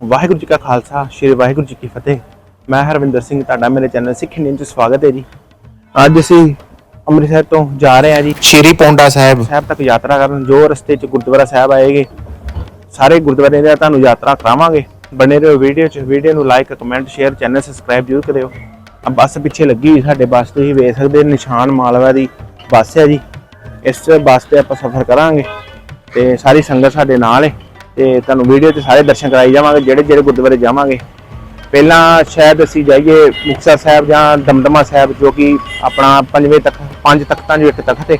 ਵਾਹਿਗੁਰੂ ਜੀ ਕਾ ਖਾਲਸਾ ਸ੍ਰੀ ਵਾਹਿਗੁਰੂ ਜੀ ਕੀ ਫਤਿਹ। ਮੈਂ ਹਰਵਿੰਦਰ ਸਿੰਘ ਤੁਹਾਡਾ ਮੇਰੇ ਚੈਨਲ ਸਿੱਖ ਇੰਡੀਅਨ ਚ ਸਵਾਗਤ ਹੈ ਜੀ। ਅੱਜ ਅਸੀਂ ਅੰਮ੍ਰਿਤਸਰ ਤੋਂ ਜਾ ਰਹੇ ਹਾਂ ਜੀ। ਸ਼੍ਰੀ ਪੌਂਡਾ ਸਾਹਿਬ। ਸਾਹਿਬ ਤੱਕ ਯਾਤਰਾ ਕਰਨ ਜੋ ਰਸਤੇ 'ਚ ਗੁਰਦੁਆਰਾ ਸਾਹਿਬ ਆਏਗੇ ਸਾਰੇ ਗੁਰਦੁਆਰੇ ਦੀ ਤੁਹਾਨੂੰ ਯਾਤਰਾ ਕਰਾਵਾਂਗੇ। ਬਣੇ ਰਹੋ ਵੀਡੀਓ 'ਚ। ਵੀਡੀਓ ਨੂੰ like comment share channel subscribe ਜ਼ਰੂਰ ਕਰਿਓ। ਆ ਬੱਸ ਪਿੱਛੇ ਲੱਗੀ ਹੋਈ ਸਾਡੇ ਬੱਸ ਤੁਸੀਂ ਵੇਖ ਸਕਦੇ ਨਿਸ਼ਾਨ ਮਾਲਵਾ ਦੀ ਬੱਸ ਹੈ ਜੀ। ਇਸ ਬੱਸ ਤੇ ਆਪਾਂ ਸਫ਼ਰ ਕਰਾਂਗੇ ਤੇ ਸਾਰੀ ਸੰਗਤ ਸਾਡੇ ਨਾਲ ਹੈ। ਤੇ ਤੁਹਾਨੂੰ ਵੀਡੀਓ 'ਚ ਸਾਰੇ ਦਰਸ਼ਨ ਕਰਾਈ ਜਾਵਾਂਗੇ, ਜਿਹੜੇ ਜਿਹੜੇ ਗੁਰਦੁਆਰੇ ਜਾਵਾਂਗੇ। ਪਹਿਲਾਂ ਸ਼ਾਇਦ ਅਸੀਂ ਜਾਈਏ ਮੁਕਤਸਰ ਸਾਹਿਬ ਜਾਂ ਦਮਦਮਾ ਸਾਹਿਬ, ਜੋ ਕਿ ਆਪਣਾ ਪੰਜਵੇਂ ਤੱਕ ਪੰਜ ਤਖਤਾਂ ਜੋ ਇੱਕ ਤਖਤ ਹੈ।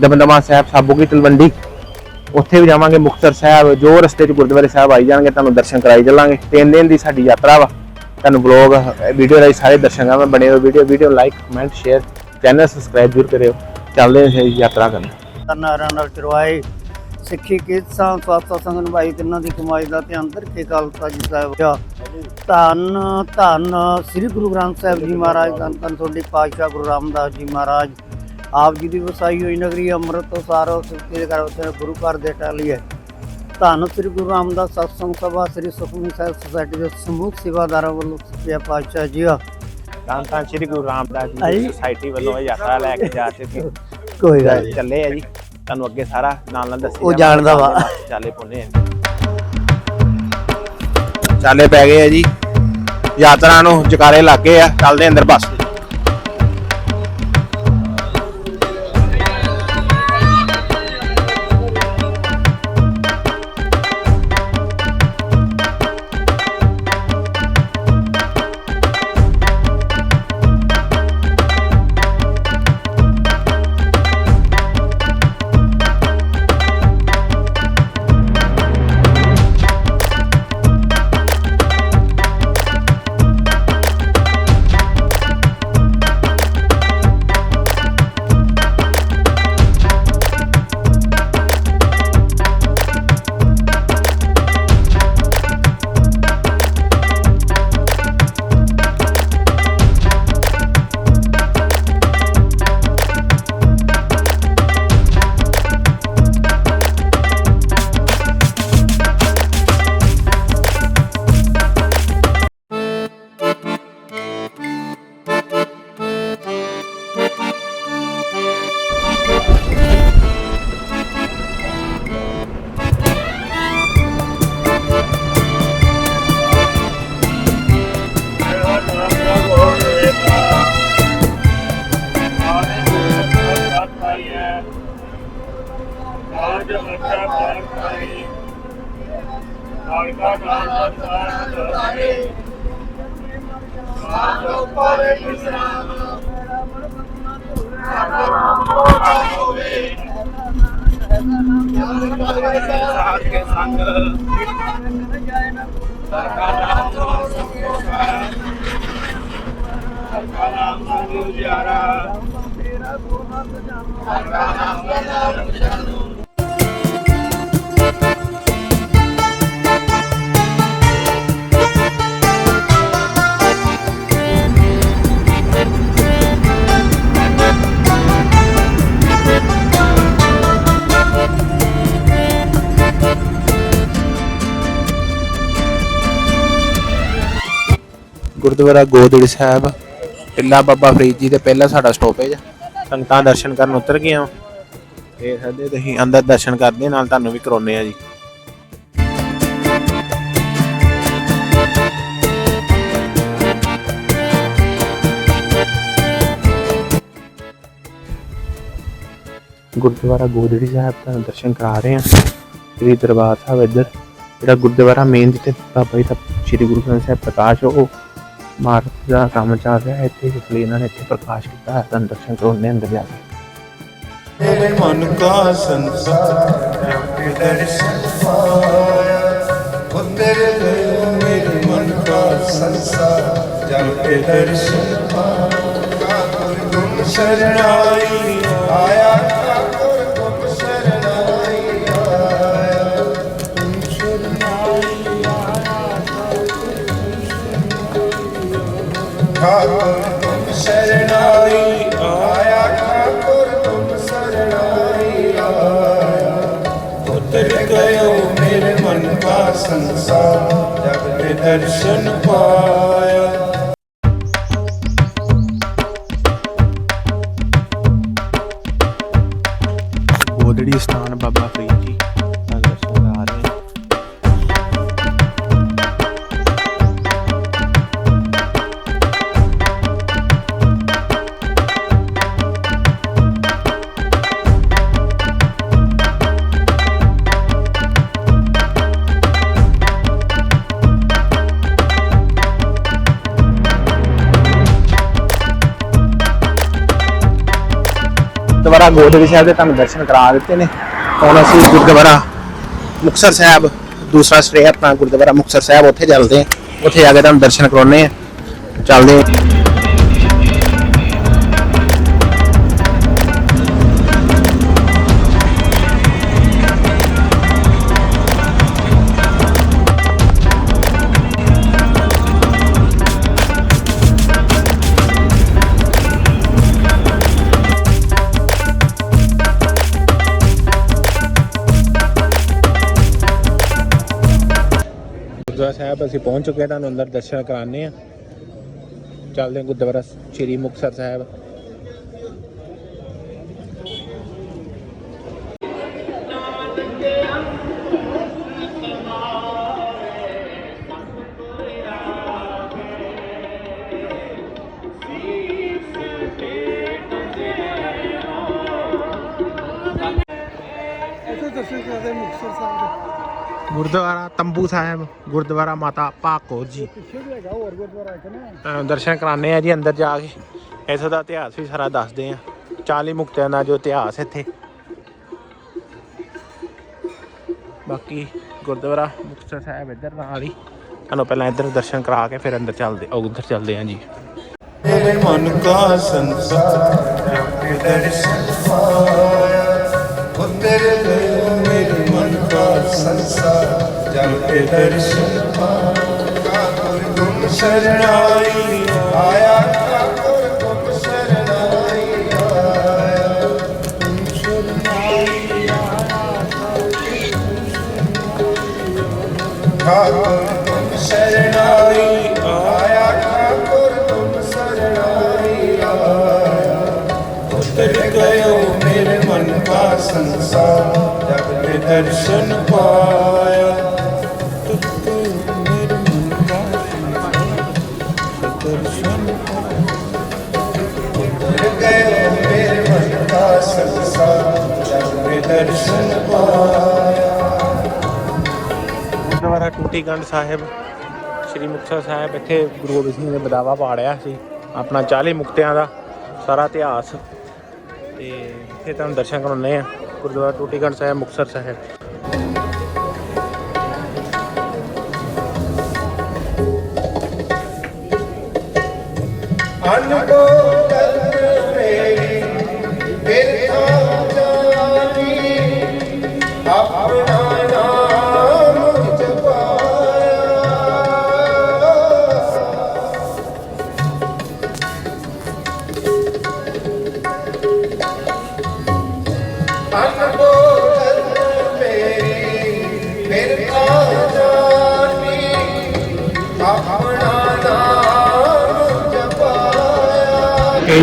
ਦਮਦਮਾ ਸਾਹਿਬ ਸਾਬੂ ਕੀ ਤਲਵੰਡੀ। ਉੱਥੇ ਵੀ ਜਾਵਾਂਗੇ ਮੁਕਤਸਰ ਸਾਹਿਬ। ਜੋ ਰਸਤੇ 'ਚ ਗੁਰਦੁਆਰੇ ਸਾਹਿਬ ਆਈ ਜਾਣਗੇ, ਤੁਹਾਨੂੰ ਦਰਸ਼ਨ ਕਰਾਈ ਚੱਲਾਂਗੇ। ਤਿੰਨ ਦਿਨ ਦੀ ਸਾਡੀ ਯਾਤਰਾ ਵਾ। ਤੁਹਾਨੂੰ ਬਲੌਗ ਵੀਡੀਓ ਰਾਹੀਂ ਸਾਰੇ ਦਰਸ਼ਨ ਕਰਾਂਗੇ, ਬਣੇ ਹੋ video video like comment share channel subscribe ਜ਼ਰੂਰ ਕਰਿਓ। ਚੱਲਦੇ ਹਾਂ ਯਾਤਰਾ ਕਰਨ। ਨਾਰਾਂ ਨਾਲ ਚਰਵਾਏ ਸਿੱਖੀ ਕੀਰਤਾਂ ਸਵਾਸਾ ਸੰਗਨ ਭਾਈ ਤਿੰਨਾਂ ਦੀ ਕਮਾਈ ਦਾ ਧਿਆਨ ਕਰਕੇ ਖਾਲਸਾ ਜੀ ਸਾਹਿਬ ਦਾ ਧੰਨ ਧੰਨ ਸ੍ਰੀ ਗੁਰੂ ਗ੍ਰੰਥ ਸਾਹਿਬ ਜੀ ਮਹਾਰਾਜ ਧੰਨ ਧੰਨ ਤੁਹਾਡੇ ਪਾਤਸ਼ਾਹ ਗੁਰੂ ਰਾਮਦਾਸ ਜੀ ਮਹਾਰਾਜ। ਆਪ ਜੀ ਦੀ ਵਸਾਈ ਹੋਈ ਨਗਰੀ ਅੰਮ੍ਰਿਤਸਰ ਸਿੱਖੀ ਘਰ ਉੱਤੇ ਗੁਰੂ ਘਰ ਦੇ ਟਾਲੀ ਹੈ। ਧੰਨ ਸ੍ਰੀ ਗੁਰੂ ਰਾਮਦਾਸ ਸਤਸੰਗ ਸਭਾ ਸ੍ਰੀ ਸੁਖਮਨੀ ਸਾਹਿਬ ਸੁਸਾਇਟੀ ਦੇ ਸਮੂਹ ਸੇਵਾਦਾਰਾਂ ਵੱਲੋਂ ਸੱਚੇ ਪਾਤਸ਼ਾਹ ਜੀ ਆ ਤਾਂ ਤਾਂ ਸ੍ਰੀ ਗੁਰੂ ਰਾਮਦਾਸ ਜੀ। ਦੀ ਸੁਸਾਇਟੀ ਵੱਲੋਂ ਯਾਤਰਾ ਲੈ ਕੇ ਜਾ ਚੁੱਕੇ। ਕੋਈ ਗੱਲ। ਚੱਲੇ ਆ ਜੀ। ਤੁਹਾਨੂੰ ਅੱਗੇ ਸਾਰਾ ਨਾਲ ਨਾਲ ਦੱਸੀ ਉਹ। ਜਾਣਦਾ ਵਾ। ਚਾਲੇ ਪੁੰਨੇ ਆ ਚਾਲੇ ਪੈ ਗਏ ਆ ਜੀ ਯਾਤਰਾ ਨੂੰ ਜਕਾਰੇ ਲੱਗੇ ਆ ਚੱਲਦੇ ਅੰਦਰ ਬੱਸ ਵਿੱਚ। ਗੁਰਦੁਆਰਾ ਗੋਦੜੀ ਸਾਹਿਬ। ਪਿੱਲਾ ਬਾਬਾ ਫਰੀਦ ਜੀ ਦੇ ਪਹਿਲਾ ਸਾਡਾ ਸਟਾਪੇਜ ਸੰਗਤਾਂ ਦਰਸ਼ਨ ਕਰਨ ਉਤਰ ਗਈਆਂ। ਇਹ ਸਾਡੇ ਤੁਸੀਂ ਅੰਦਰ ਦਰਸ਼ਨ ਕਰਦੇ ਨਾਲ ਤੁਹਾਨੂੰ ਵੀ ਕਰਾਉਨੇ ਆ ਜੀ। ਗੁਰਦੁਆਰਾ ਗੋਦੜੀ ਸਾਹਿਬ ਦਾ ਦਰਸ਼ਨ ਕਰਾ ਰਹੇ ਹਾਂ। ਸ੍ਰੀ ਦਰਬਾਰ ਸਾਹਿਬ ਇੱਧਰ। ਜਿਹੜਾ ਗੁਰਦੁਆਰਾ ਮੇਨ ਜਿੱਥੇ ਬਾਬਾ ਜੀ ਦਾ ਸ੍ਰੀ ਗੁਰੂ ਗ੍ਰੰਥ ਸਾਹਿਬ ਪ੍ਰਕਾਸ਼ ਉਹ ਮਾਰਚ ਦਾ ਕੰਮ ਚੱਲ ਰਿਹਾ ਹੈ ਇੱਥੇ ਇਸ ਲਈ ਇਹਨਾਂ ਨੇ ਇੱਥੇ ਪ੍ਰਕਾਸ਼ ਕੀਤਾ ਹੈ, ਤਾਂ ਦਰਸ਼ਨ ਕਰਾਉਣੇ ਅੰਦਰ ਜਾ ਕੇ। ਮੇਰੇ ਮਨ ਕਾ ਸੰਸਾਰ ਤੇ ਦਰਸ਼ਨ ਪਾਇਆ ਉਹ ਤੇਰੇ ਦਇਆ ਮੇਰੇ ਮਨ ਕਾ ਸੰਸਾਰ ਜਬ ਤੇ ਦਰਸ਼ਨ ਪਾਇਆ ਤੁਮ ਸ਼ਰਣਾਈ ਆਇਆ ਆਇਆ ਉਤਰ ਦਰਸ਼ਨ ਪਾਇਆ ਗੋਦੜੀ ਸਥਾਨ ਬਾਬਾ ਫਰੀਦ ਜੀ। ਗੁਰਦੁਆਰਾ ਗੋਦੜੀ ਸਾਹਿਬ ਦੇ ਤੁਹਾਨੂੰ ਦਰਸ਼ਨ ਕਰਾ ਦਿੱਤੇ ਨੇ। ਹੁਣ ਅਸੀਂ ਗੁਰਦੁਆਰਾ ਮੁਕਤਸਰ ਸਾਹਿਬ, ਦੂਸਰਾ ਸਟੇ ਆਪਣਾ ਗੁਰਦੁਆਰਾ ਮੁਕਤਸਰ ਸਾਹਿਬ, ਉੱਥੇ ਚੱਲਦੇ ਹਾਂ। ਉੱਥੇ ਜਾ ਕੇ ਤੁਹਾਨੂੰ ਦਰਸ਼ਨ ਕਰਾਉਣੇ ਆ ਚੱਲਦੇ ਹਾਂ। ਸਾਹਿਬ, ਅਸੀਂ ਪਹੁੰਚ ਚੁੱਕੇ ਹਾਂ, ਤੁਹਾਨੂੰ ਅੰਦਰ ਦਰਸ਼ਨ ਕਰਾਣੇ ਆ ਚੱਲਦੇ ਹਾਂ ਗੁਰਦੁਆਰਾ ਸ੍ਰੀ ਮੁਕਤਸਰ ਸਾਹਿਬ। ਗੁਰਦੁਆਰਾ ਤੰਬੂ ਸਾਹਿਬ, ਗੁਰਦੁਆਰਾ ਮਾਤਾ ਭਾਕੋ ਜੀ। ਦਰਸ਼ਨ ਕਰਾਣੇ ਆ ਜੀ ਅੰਦਰ ਜਾ ਕੇ। ਇੱਥੇ ਦਾ ਇਤਿਹਾਸ ਵੀ ਸਾਰਾ ਦੱਸਦੇ ਆ। 40 ਮੁਕਤਿਆਂ ਦਾ ਜੋ ਇਤਿਹਾਸ ਇੱਥੇ। ਬਾਕੀ ਗੁਰਦੁਆਰਾ ਮੁਕਤਸਰ ਸਾਹਿਬ ਇੱਧਰ ਨਾਲ ਵੀ ਤੁਹਾਨੂੰ ਪਹਿਲਾਂ ਇੱਧਰ ਦਰਸ਼ਨ ਕਰਾ ਕੇ ਫਿਰ ਅੰਦਰ ਚੱਲਦੇ ਆ ਉਧਰ ਚੱਲਦੇ ਆ ਜੀ। ਮੇਰੇ ਮਨ ਕਾ ਸੰਸਾਰ ਜਪੇ ਦਰਸ਼ਨ ਪਾ ਤੇਰੇ ਦਇਓ ਮੇਰੇ ਮਨ ਕਾ ਸੰਸਾਰ, ਜਲ ਕੇ ਦਰਸ਼ਨ ਕਾ ਗੁਰ ਗੁਮ ਸਰਣਾਈ ਆਇਆ ਕਾ ਗੁਰ ਦਰਸ਼ਨ ਪਾਇਆ। ਤਤ ਮੇਰੇ ਸਾਹਿਬ, ਸ੍ਰੀ ਮੁਕਤਸਰ ਸਾਹਿਬ, ਇੱਥੇ ਗੁਰੂ ਗੋਬਿੰਦ ਸਿੰਘ ਨੇ ਬਦਾਵਾ ਪਾੜਿਆ ਸੀ, ਆਪਣਾ 40 ਮੁਕਤਿਆਂ ਦਾ ਸਾਰਾ ਇਤਿਹਾਸ। ਤੇ ਇੱਥੇ ਤੁਹਾਨੂੰ ਦਰਸ਼ਨ ਕਰਾਉਣੇ ਆ ਗੁਰਦੁਆਰਾ ਟੂਟੀਗੜ੍ਹ ਸਾਹਿਬ ਮੁਕਤਸਰ ਸਾਹਿਬ।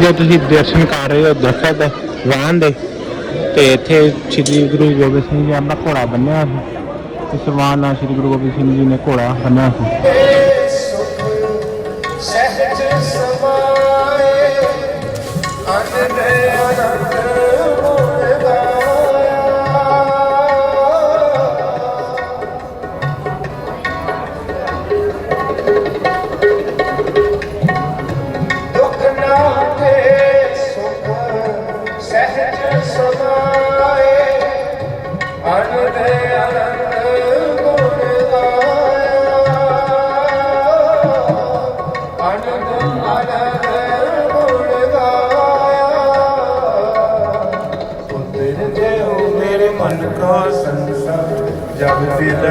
ਜਪਾਇਆ ਤੁਸੀਂ ਦਰਸ਼ਨ ਕਰ ਰਹੇ ਹੋ ਦਰਖਤ ਵਾਹਨ ਦੇ, ਤੇ ਇੱਥੇ ਸ੍ਰੀ ਗੁਰੂ ਗੋਬਿੰਦ ਸਿੰਘ ਜੀ ਆਪਣਾ ਘੋੜਾ ਬੰਨਿਆ ਸੀ। ਇਸ ਵਾਹਨ ਨਾਲ ਸ੍ਰੀ ਗੁਰੂ ਗੋਬਿੰਦ ਸਿੰਘ ਜੀ ਨੇ ਘੋੜਾ ਬੰਨਿਆ ਸੀ।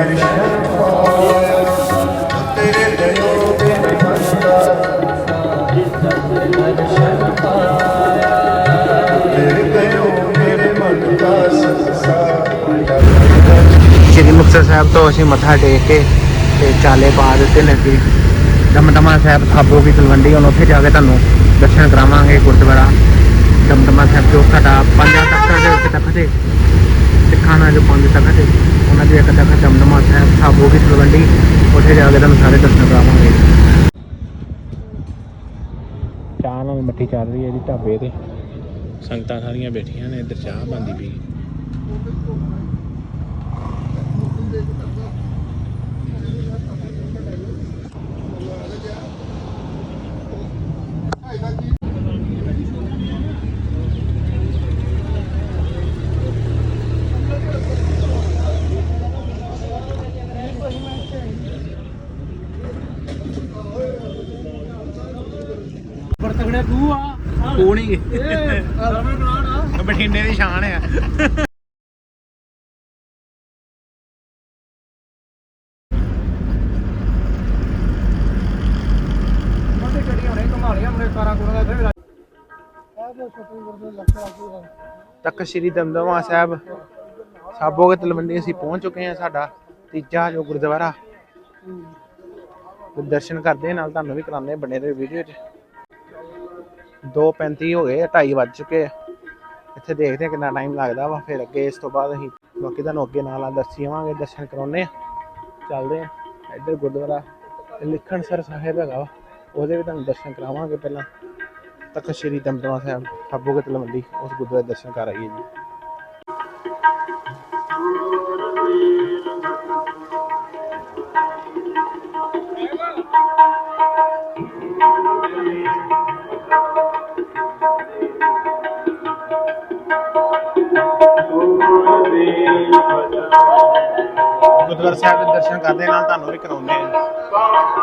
ਸ੍ਰੀ ਮੁਕਤਸਰ ਸਾਹਿਬ ਤੋਂ ਅਸੀਂ ਮੱਥਾ ਟੇਕ ਕੇ ਤੇ ਚਾਲੇ ਪਾ ਦਿੱਤੇ ਨੇ ਦਮਦਮਾ ਸਾਹਿਬ ਸਾਬੋ ਕੀ ਤਲਵੰਡੀ, ਹੁਣ ਉੱਥੇ ਜਾ ਕੇ ਤੁਹਾਨੂੰ ਦਰਸ਼ਨ ਕਰਾਵਾਂਗੇ ਗੁਰਦੁਆਰਾ। ਦਮਦਮਾ ਸਾਹਿਬ ਜੋ ਸਾਡਾ ਪੰਜਾਂ ਤਖਤਾਂ ਦੇ ਉੱਤੇ ਤਖਤ ਹੈ, ਸਿੱਖਾਂ ਨਾਲ ਜੋ ਪੰਜ ਤਖਤ ਹੈ। ਉਹਨਾਂ ਦੀ ਇੱਕ ਤਖਤ ਦਮਦਮਾ ਸਾਹਿਬ ਸਾਬੋ ਕੀ ਤਲਵੰਡੀ ਉੱਥੇ ਜਾ ਕੇ ਤੁਹਾਨੂੰ ਸਾਰੇ ਦਰਸ਼ਨ ਕਰਾਵਾਂਗੇ। ਚਾਹ ਨਾਲ ਮੱਠੀ ਚੱਲ ਰਹੀ ਹੈ ਜੀ ਢਾਬੇ ਤੇ। ਸੰਗਤਾਂ ਸਾਰੀਆਂ ਬੈਠੀਆਂ ਨੇ ਇੱਧਰ ਚਾਹ ਬੰਦੀ ਪਈ। ਬਣਾ ਬਠਿੰਡੇ ਦੀ ਸ਼ਾਨ ਆ। ਤੱਕ ਸ਼੍ਰੀ ਦਮਦਮਾ ਸਾਹਿਬ ਸਾਬੋ ਕੇ ਤਲਵੰਡੀ ਅਸੀਂ ਪਹੁੰਚ ਚੁੱਕੇ ਹਾਂ ਸਾਡਾ ਤੀਜਾ ਜੋ ਗੁਰਦੁਆਰਾ। ਦਰਸ਼ਨ ਕਰਦੇ ਨਾਲ ਤੁਹਾਨੂੰ ਵੀ ਕਰਾਉਂਦੇ ਬਣੇ ਦੇ ਵੀਡੀਓ 'ਚ। 2:35 ਹੋ ਗਏ ਆ, ਢਾਈ ਵੱਜ ਚੁੱਕੇ ਆ। ਇੱਥੇ ਦੇਖਦੇ ਹਾਂ ਕਿੰਨਾ ਟਾਈਮ ਲੱਗਦਾ ਵਾ ਫਿਰ ਅੱਗੇ ਇਸ ਤੋਂ ਬਾਅਦ ਅਸੀਂ ਬਾਕੀ ਤੁਹਾਨੂੰ ਅੱਗੇ ਨਾਲ ਨਾਲ ਦੱਸੀ ਆਵਾਂਗੇ ਦਰਸ਼ਨ ਕਰਾਉਣੇ ਆ। ਚੱਲਦੇ ਆ ਇੱਧਰ ਗੁਰਦੁਆਰਾ ਲਿਖਣ ਸਰ ਸਾਹਿਬ ਹੈਗਾ ਵਾ ਉਹਦੇ ਵੀ ਤੁਹਾਨੂੰ ਦਰਸ਼ਨ ਕਰਾਵਾਂਗੇ ਪਹਿਲਾਂ। ਤਖਤ ਸ਼੍ਰੀ ਦਮਦਮਾ ਸਾਹਿਬ ਸਾਬੋ ਕੇ ਤਲਵੰਡੀ ਉਸ ਗੁਰਦੁਆਰੇ ਦਰਸ਼ਨ ਕਰ ਆਈਏ ਜੀ। ਦਰਸ਼ਨ ਕਰਦੇ ਨਾਲ ਤੁਹਾਨੂੰ ਵੀ ਕਰਾਉਂਦੇ ਆ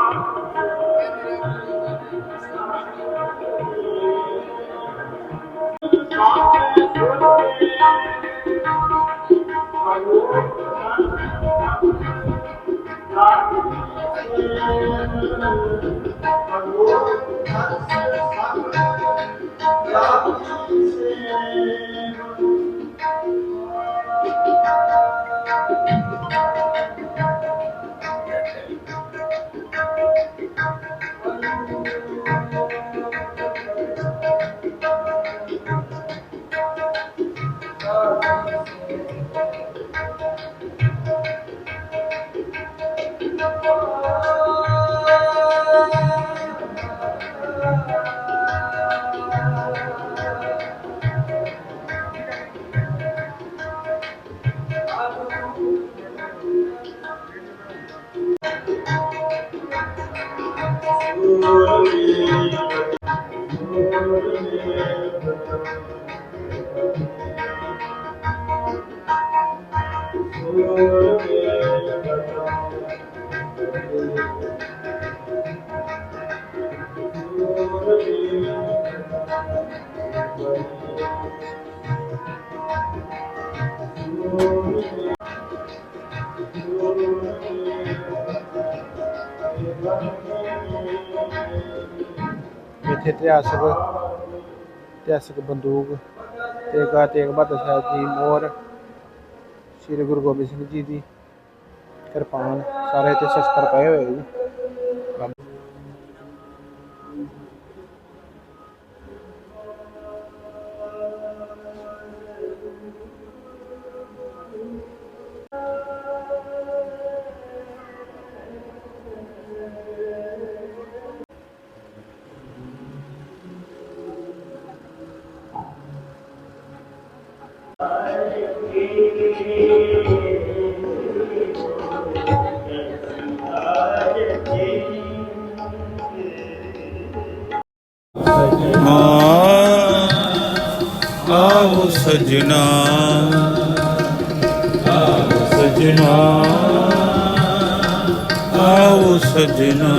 ਇਤਿਹਾਸਕ ਇਤਿਹਾਸਕ ਬੰਦੂਕ ਤੇਗਾ ਤੇਗ ਬਹਾਦਰ ਸਾਹਿਬ ਜੀ ਮੋਹਰ, ਸ੍ਰੀ ਗੁਰੂ ਗੋਬਿੰਦ ਸਿੰਘ ਜੀ ਦੀ ਕਿਰਪਾਨ, ਸਾਰੇ ਇੱਥੇ ਸ਼ਸਤਰ ਪਏ ਹੋਏ ਜੀ। ਆਓ ਸਜਣਾ ਆਓ ਸਜਣਾ ਆਓ ਸਜਣਾ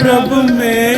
ਪ੍ਰਭ ਮੇਰਾ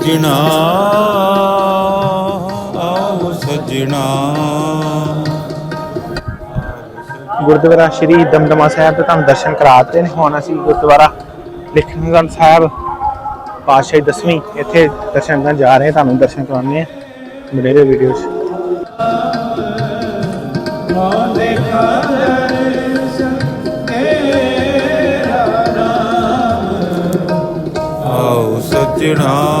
ਸਜਣਾ ਆਓ ਸਜਣਾ। ਗੁਰਦੁਆਰਾ ਸ਼੍ਰੀ ਦਮਦਮਾ ਸਾਹਿਬ ਦੇ ਤੁਹਾਨੂੰ ਦਰਸ਼ਨ ਕਰਾਤੇ ਨੇ। ਹੁਣ ਅਸੀਂ ਗੁਰਦੁਆਰਾ ਲਿਖਣਗੰਜ ਸਾਹਿਬ ਪਾਤਸ਼ਾਹੀ ਦਸਵੀਂ ਇੱਥੇ ਦਰਸ਼ਨ ਕਰਨ ਜਾ ਰਹੇ ਹਾਂ ਤੁਹਾਨੂੰ ਦਰਸ਼ਨ ਕਰਾਉਣੇ ਆ ਮੇਰੇ ਵੀਡੀਓ 'ਚ। ਤੇਰਾ ਰਾਮ ਆਓ ਸਜਣਾ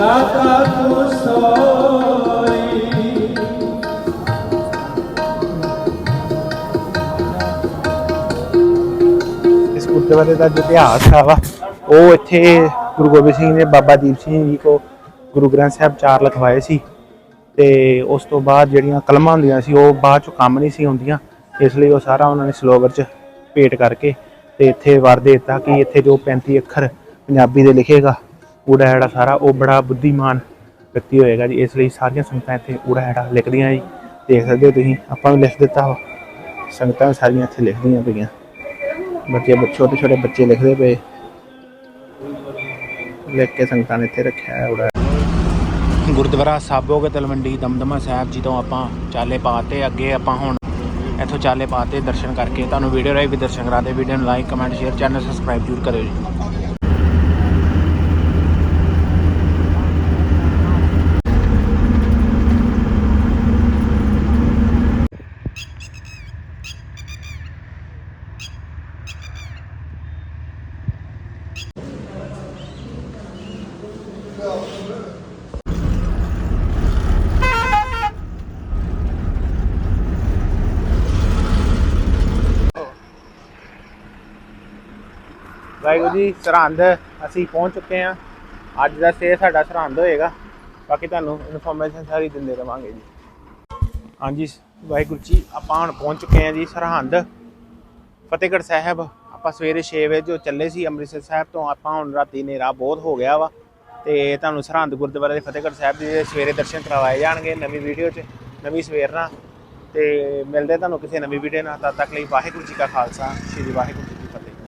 ਜਾਤਾ ਤੂੰ ਸੋਈ ਇਸ ਗੁਰਦੁਆਰੇ ਦਾ ਜੋ ਇਤਿਹਾਸ ਆ ਵਾ, ਉਹ ਇੱਥੇ ਗੁਰੂ ਗੋਬਿੰਦ ਸਿੰਘ ਨੇ ਬਾਬਾ ਦੀਪ ਸਿੰਘ ਜੀ ਕੋ ਗੁਰੂ ਗ੍ਰੰਥ ਸਾਹਿਬ ਚਾਰ ਲਿਖਵਾਏ ਸੀ ਤੇ ਉਸ ਤੋਂ ਬਾਅਦ ਜਿਹੜੀਆਂ ਕਲਮਾਂ ਹੁੰਦੀਆਂ ਸੀ, ਉਹ ਬਾਅਦ ਚ ਕੰਮ ਨਹੀਂ ਸੀ ਆਉਂਦੀਆਂ, ਇਸ ਲਈ ਉਹ ਸਾਰਾ ਉਹਨਾਂ ਨੇ ਸਲੋਵਰ ਚ ਭੇਟ ਕਰਕੇ ਤੇ ਇੱਥੇ ਵਰ ਦੇ ਦਿੱਤਾ ਕਿ ਇੱਥੇ ਜੋ 35 ਅੱਖਰ ਪੰਜਾਬੀ ਦੇ ਲਿਖੇਗਾ ਊੜਾ ਐੜਾ ਸਾਰਾ, ਉਹ ਬੜਾ ਬੁੱਧੀਮਾਨ ਵਿਅਕਤੀ ਹੋਏਗਾ ਜੀ। ਇਸ ਲਈ ਸਾਰੀਆਂ ਸੰਗਤਾਂ ਇੱਥੇ ਊੜਾ ਐੜਾ ਲਿਖਦੀਆਂ ਜੀ। ਦੇਖ ਸਕਦੇ ਹੋ ਤੁਸੀਂ, ਆਪਾਂ ਵੀ ਲਿਖ ਦਿੱਤਾ ਹੋ ਸੰਗਤਾਂ ਸਾਰੀਆਂ ਇੱਥੇ ਲਿਖਦੀਆਂ ਪਈਆਂ। ਬੱਚੇ ਛੋਟੇ ਛੋਟੇ ਬੱਚੇ ਲਿਖਦੇ ਪਏ। ਲਿਖ ਕੇ ਸੰਗਤਾਂ ਨੇ ਇੱਥੇ ਰੱਖਿਆ ਹੈ ਉੜਾ ਗੁਰਦੁਆਰਾ ਸਾਬੋਗੇ ਤਲਵੰਡੀ ਦਮਦਮਾ ਸਾਹਿਬ ਜੀ ਤੋਂ ਆਪਾਂ ਚਾਲੇ ਪਾਤੇ। ਅੱਗੇ ਆਪਾਂ ਹੁਣ ਇੱਥੋਂ ਚਾਲੇ ਪਾਤੇ ਦਰਸ਼ਨ ਕਰਕੇ। ਤੁਹਾਨੂੰ ਵੀਡੀਓ ਰਾਹੀਂ ਵੀ ਦਰਸ਼ਨ ਕਰਾਤੇ ਵੀਡੀਓ ਨੂੰ like, comment, share, channel subscribe ਜ਼ਰੂਰ ਕਰਿਓ ਜੀ। ਵਾਹਿਗੁਰੂ ਜੀ, ਸਰਹੰਦ ਅਸੀਂ ਪਹੁੰਚ ਚੁੱਕੇ ਹਾਂ। ਅੱਜ ਦਾ ਸਟੇ ਸਾਡਾ ਸਰਹੰਦ ਹੋਏਗਾ। ਬਾਕੀ ਤੁਹਾਨੂੰ ਇਨਫੋਰਮੇਸ਼ਨ ਸਾਰੀ ਦਿੰਦੇ ਰਵਾਂਗੇ ਜੀ। ਹਾਂਜੀ, ਵਾਹਿਗੁਰੂ ਜੀ, ਆਪਾਂ ਹੁਣ ਪਹੁੰਚ ਚੁੱਕੇ ਹਾਂ ਜੀ ਸਰਹੰਦ। ਫਤਿਹਗੜ੍ਹ ਸਾਹਿਬ, ਆਪਾਂ ਸਵੇਰੇ 6 ਵਜੇ ਜੋ ਚੱਲੇ ਸੀ ਅੰਮ੍ਰਿਤਸਰ ਸਾਹਿਬ ਤੋਂ, ਆਪਾਂ ਹੁਣ ਰਾਤੀ ਹਨੇਰਾ ਬਹੁਤ ਹੋ ਗਿਆ ਵਾ। ਤੇ ਤੁਹਾਨੂੰ ਸਰਹੰਦ ਗੁਰਦੁਆਰੇ ਦੇ ਫਤਿਹਗੜ੍ਹ ਸਾਹਿਬ ਦੇ ਸਵੇਰੇ ਦਰਸ਼ਨ ਕਰਵਾਏ ਜਾਣਗੇ ਨਵੀਂ ਵੀਡੀਓ 'ਚ, ਨਵੀਂ ਸਵੇਰ ਨਾਲ। ਤੇ ਮਿਲਦੇ ਤੁਹਾਨੂੰ ਕਿਸੇ ਨਵੀਂ ਵੀਡੀਓ ਨਾਲ। ਤਦ ਤੱਕ ਲਈ ਵਾਹਿਗੁਰੂ ਜੀ ਕਾ ਖਾਲਸਾ, ਸ੍ਰੀ ਵਾਹਿਗੁਰੂ ਜੀ